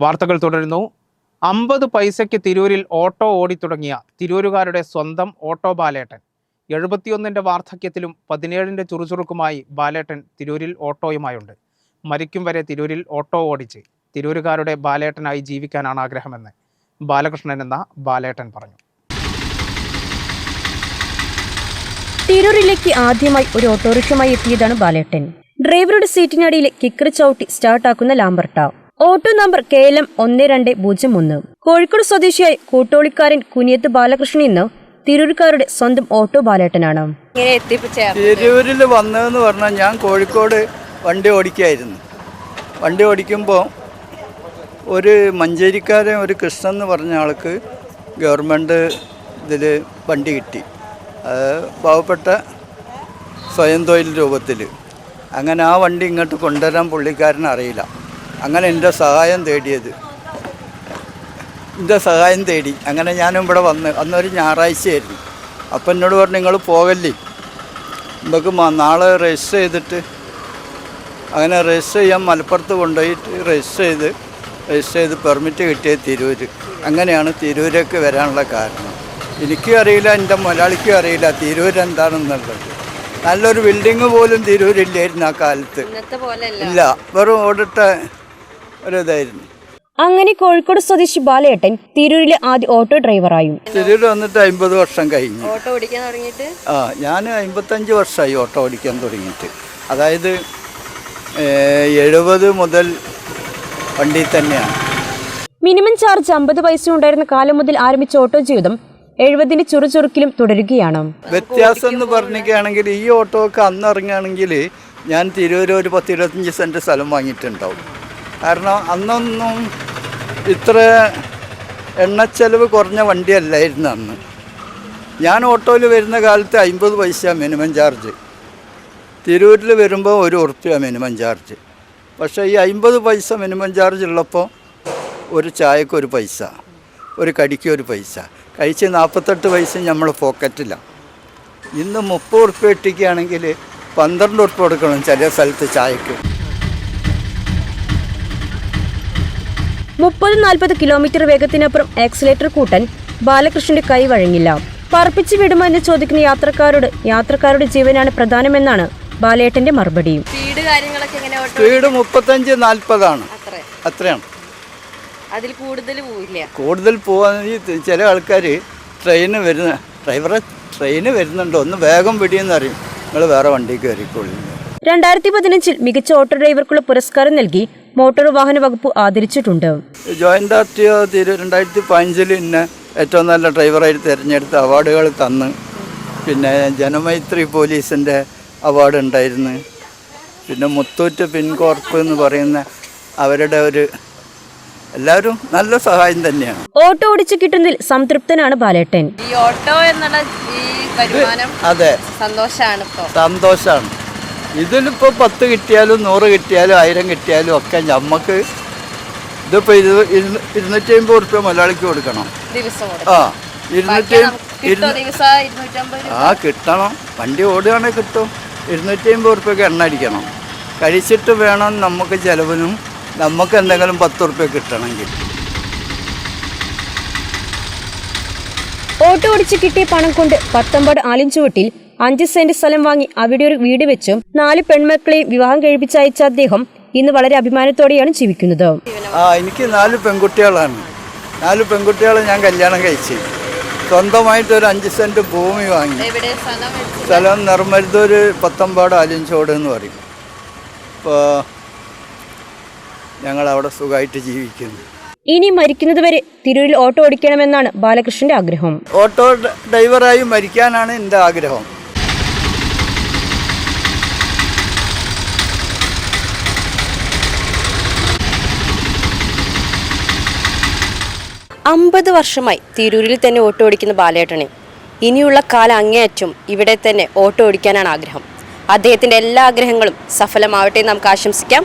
വാർത്തകൾ തുടരുന്നു. അമ്പത് പൈസയ്ക്ക് തിരൂരിൽ ഓട്ടോ ഓടിത്തുടങ്ങിയ തിരൂരുകാരുടെ സ്വന്തം ഓട്ടോ ബാലേട്ടൻ. എഴുപത്തിയൊന്നിന്റെ വാർദ്ധക്യത്തിലും പതിനേഴിന്റെ ചുറുചുറുക്കുമായി ബാലേട്ടൻ തിരൂരിൽ ഓട്ടോയുമായുണ്ട്. മരിക്കും വരെ തിരൂരിൽ ഓട്ടോ ഓടിച്ച് തിരൂരുകാരുടെ ബാലേട്ടനായി ജീവിക്കാനാണ് ആഗ്രഹമെന്ന് ബാലകൃഷ്ണൻ എന്ന ബാലേട്ടൻ പറഞ്ഞു. തിരൂരിലേക്ക് ആദ്യമായി ഒരു ഓട്ടോറിക്ഷയുമായി എത്തിയതാണ് ബാലേട്ടൻ. ഡ്രൈവറുടെ സീറ്റിനടിയിൽ കിക്കർ ചവിട്ടി സ്റ്റാർട്ടാക്കുന്ന Lambretta auto number K L M ഒന്ന് രണ്ട് പൂജ്യം ഒന്ന് കോഴിക്കോട് സ്വദേശിയായ കൂട്ടോളിക്കാരൻ കുനിയത്ത് ബാലകൃഷ്ണൻ ഇന്ന് തിരൂർക്കാരുടെ സ്വന്തം ഓട്ടോ ബാലേട്ടനാണ്. തിരൂരിൽ വന്നതെന്ന് പറഞ്ഞാൽ ഞാൻ കോഴിക്കോട് വണ്ടി ഓടിക്കായിരുന്നു. വണ്ടി ഓടിക്കുമ്പോൾ ഒരു മഞ്ചേരിക്കാരൻ ഒരു കൃഷ്ണൻ എന്ന് പറഞ്ഞ ആൾക്ക് ഗവൺമെന്റ് ഇതിൽ വണ്ടി കിട്ടി. അത് പാവപ്പെട്ട സ്വയം തൊഴിൽ രൂപത്തിൽ. അങ്ങനെ ആ വണ്ടി ഇങ്ങോട്ട് കൊണ്ടുവരാൻ പുള്ളിക്കാരൻ അറിയില്ല. അങ്ങനെ എന്റെ സഹായം തേടിയത്. എന്റെ സഹായം തേടി. അങ്ങനെ ഞാനും ഇവിടെ വന്ന് അന്നൊരു ഞായറാഴ്ചയായിരുന്നു. അപ്പം എന്നോട് പറഞ്ഞു നിങ്ങൾ പോകല്ലേ? നമുക്ക് നാളെ രജിസ്റ്റർ ചെയ്തിട്ട് അങ്ങനെ രജിസ്റ്റർ ചെയ്യാൻ മലപ്പുറത്ത് കൊണ്ടുപോയിട്ട് രജിസ്റ്റർ ചെയ്ത് രജിസ്റ്റർ ചെയ്ത് പെർമിറ്റ് കിട്ടിയത് തിരൂര്. അങ്ങനെയാണ് തിരൂരേക്ക് വരാനുള്ള കാരണം. എനിക്കും അറിയില്ല എന്റെ മലയാളിക്കും അറിയില്ല തിരൂർ എന്താണെന്നുള്ളത്. നല്ലൊരു ബിൽഡിങ് പോലും തിരൂരില്ലായിരുന്നു ആ കാലത്ത്. ഇല്ല വെറും ഓടിട്ട ഒരു ഇതായിരുന്നു അങ്ങനെ കോഴിക്കോട് സ്വദേശി ബാലേട്ടൻ തിരൂരിലെ ആദ്യ ഓട്ടോ ഡ്രൈവറായും. തിരൂർ വന്നിട്ട് അമ്പത് വർഷം കഴിഞ്ഞു. ഓട്ടോ ഓടിക്കാൻ തുടങ്ങിയിട്ട്? ആ ഞാൻ അമ്പത്തഞ്ച് വർഷമായി ഓട്ടോ ഓടിക്കാൻ തുടങ്ങിയിട്ട്. അതായത് എഴുപത് മുതൽ വണ്ടി തന്നെയാണ്. മിനിമം ചാർജ് അമ്പത് പൈസ ഉണ്ടായിരുന്ന കാലം മുതൽ ആരംഭിച്ച ഓട്ടോ ജീവിതം എഴുപതിന്റെ ചുറുചുറുക്കിലും തുടരുകയാണ്. വ്യത്യാസം എന്ന് പറഞ്ഞിരിക്കുകയാണെങ്കിൽ ഈ ഓട്ടോ ഒക്കെ അന്ന് ഇറങ്ങുകയാണെങ്കിൽ ഞാൻ തിരൂർ ഒരു പത്ത് ഇരുപത്തഞ്ച് സെന്റ് സ്ഥലം വാങ്ങിയിട്ടുണ്ടാവും. കാരണം അന്നൊന്നും ഇത്ര എണ്ണച്ചെലവ് കുറഞ്ഞ വണ്ടിയല്ലായിരുന്നു അന്ന്. ഞാൻ ഓട്ടോയിൽ വരുന്ന കാലത്ത് അമ്പത് പൈസ മിനിമം ചാർജ് തിരൂരിൽ വരുമ്പോൾ ഒരു ഉറുപ്പ്യ മിനിമം ചാർജ് പക്ഷേ ഈ അമ്പത് പൈസ മിനിമം ചാർജ് ഉള്ളപ്പോൾ ഒരു ചായക്ക് ഒരു പൈസ ഒരു കടിക്ക് ഒരു പൈസ. കഴിച്ച് നാൽപ്പത്തെട്ട് പൈസ നമ്മൾ പോക്കറ്റിലാണ് ഇന്ന് മുപ്പത് ഉറുപ്പ്യ ഇട്ടിക്കുകയാണെങ്കിൽ പന്ത്രണ്ട് ഉറുപ്പ്യ കൊടുക്കണം ചില സ്ഥലത്ത് ചായക്ക്. മുപ്പത് നാൽപ്പത് കിലോമീറ്റർ വേഗത്തിനപ്പുറം ആക്സിലേറ്റർ കൂട്ടൻ ബാലകൃഷ്ണന്റെ കൈ വഴങ്ങില്ല. പറപ്പിച്ചു വിടുമോ എന്ന് ചോദിക്കുന്ന യാത്രക്കാരോട് യാത്രക്കാരുടെ ജീവനാണ് പ്രധാനമെന്നാണ് ബാലേട്ടന്റെ മറുപടി. സ്പീഡ് കാര്യങ്ങളൊക്കെ എങ്ങനെ സ്പീഡ് മുപ്പത്തഞ്ച് നാൽപ്പതാണ്. അത്ര. അത്രയാണ്. അതിൽ കൂടുതൽ പോവില്ല. കൂടുതൽ പോകാൻ ചില ആൾക്കാർ ട്രെയിന് വരുന്ന ഡ്രൈവറെ ട്രെയിന് വരുന്നുണ്ടോ. ഒന്ന് വേഗം പിടിയെന്ന് അറിയും. നിങ്ങൾ വേറെ വണ്ടി കയറിക്കൊള്ളു രണ്ടായിരത്തി പതിനഞ്ചിൽ മികച്ച ഓട്ടോ ഡ്രൈവർക്കുള്ള പുരസ്കാരം നൽകി മോട്ടോർ വാഹന വകുപ്പ് ആദരിച്ചിട്ടുണ്ട്. ജോയിന്റ് ആർ ടി ഒ രണ്ടായിരത്തി പതിനഞ്ചിൽ ഇന്നെ ഏറ്റവും നല്ല ഡ്രൈവറായിട്ട് തിരഞ്ഞെടുത്ത അവാർഡുകൾ തന്ന്. പിന്നെ ജനമൈത്രി പോലീസിന്റെ അവാർഡ് ഉണ്ടായിരുന്നു. പിന്നെ മുത്തൂറ്റ് പിൻകോർപ്പ് എന്ന് പറയുന്ന അവരുടെ ഒരു എല്ലാവരും നല്ല സഹായം തന്നെയാണ്. ഓട്ടോ ഓടിച്ചു കിട്ടുന്നതിൽ സംതൃപ്തനാണ് ബാലേട്ടൻ. ഈ ഓട്ടോ എന്നുള്ള ഈ വരുമാനം അതെ. സന്തോഷമാണ് സന്തോഷമാണ് ഇതിലിപ്പോൾ പത്ത് കിട്ടിയാലും നൂറ് കിട്ടിയാലും ആയിരം കിട്ടിയാലും ഒക്കെ നമുക്ക് ഇതിപ്പോൾ ഇരു ഇരുന്നൂ- ഇരുന്നൂറ്റി അമ്പത് റുപ്യ മലയാളിക്ക് കൊടുക്കണം ആ ഇരുന്നൂറ്റി ആ കിട്ടണം. വണ്ടി ഓടുകയാണെങ്കിൽ കിട്ടും. ഇരുന്നൂറ്റി അമ്പത് ഉറുപ്പ്യക്ക് എണ്ണ അടിക്കണം. കഴിച്ചിട്ട് വേണം നമുക്ക് ചിലവിനും നമുക്ക് എന്തെങ്കിലും പത്ത് ഉറുപ്പ്യ കിട്ടണമെങ്കിൽ. ഓട്ടോ ഓടിച്ച് കിട്ടിയ പണം കൊണ്ട് പത്തമ്പാട് ആലിഞ്ചുവട്ടിൽ അഞ്ച് സെന്റ് സ്ഥലം വാങ്ങി അവിടെ ഒരു വീട് വെച്ചും നാല് പെൺമക്കളെ വിവാഹം കഴിപ്പിച്ചയച്ച അദ്ദേഹം ഇന്ന് വളരെ അഭിമാനത്തോടെയാണ് ജീവിക്കുന്നത്. ആ എനിക്ക് നാല് പെൺകുട്ടികളാണ്. നാല് പെൺകുട്ടികളെ ഞാൻ കല്യാണം കഴിച്ച്. സ്വന്തമായിട്ട് ഒരു അഞ്ച് സെന്റ് ഭൂമി വാങ്ങി. സ്ഥലം നിർമ്മരുതൂർ പത്തമ്പാട് ആലിഞ്ചോട് എന്ന് പറയും. ഇപ്പോൾ ഞങ്ങൾ അവിടെ സുഖമായിട്ട് ജീവിക്കുന്നു. ഇനി മരിക്കുന്നത് വരെ തിരൂരിൽ ഓട്ടോ ഓടിക്കണമെന്നാണ് ബാലകൃഷ്ണന്റെ ആഗ്രഹം. ഓട്ടോ ഡ്രൈവറായി മരിക്കാനാണ് എന്റെ ആഗ്രഹം. അമ്പത് വർഷമായി തിരൂരിൽ തന്നെ ഓട്ടോ ഓടിക്കുന്ന ബാലേട്ടനെ. ഇനിയുള്ള കാലം അങ്ങേയറ്റം ഇവിടെ തന്നെ ഓട്ടോ ഓടിക്കാനാണ് ആഗ്രഹം. അദ്ദേഹത്തിന്റെ എല്ലാ ആഗ്രഹങ്ങളും സഫലമാവട്ടെ നമുക്ക് ആശംസിക്കാം.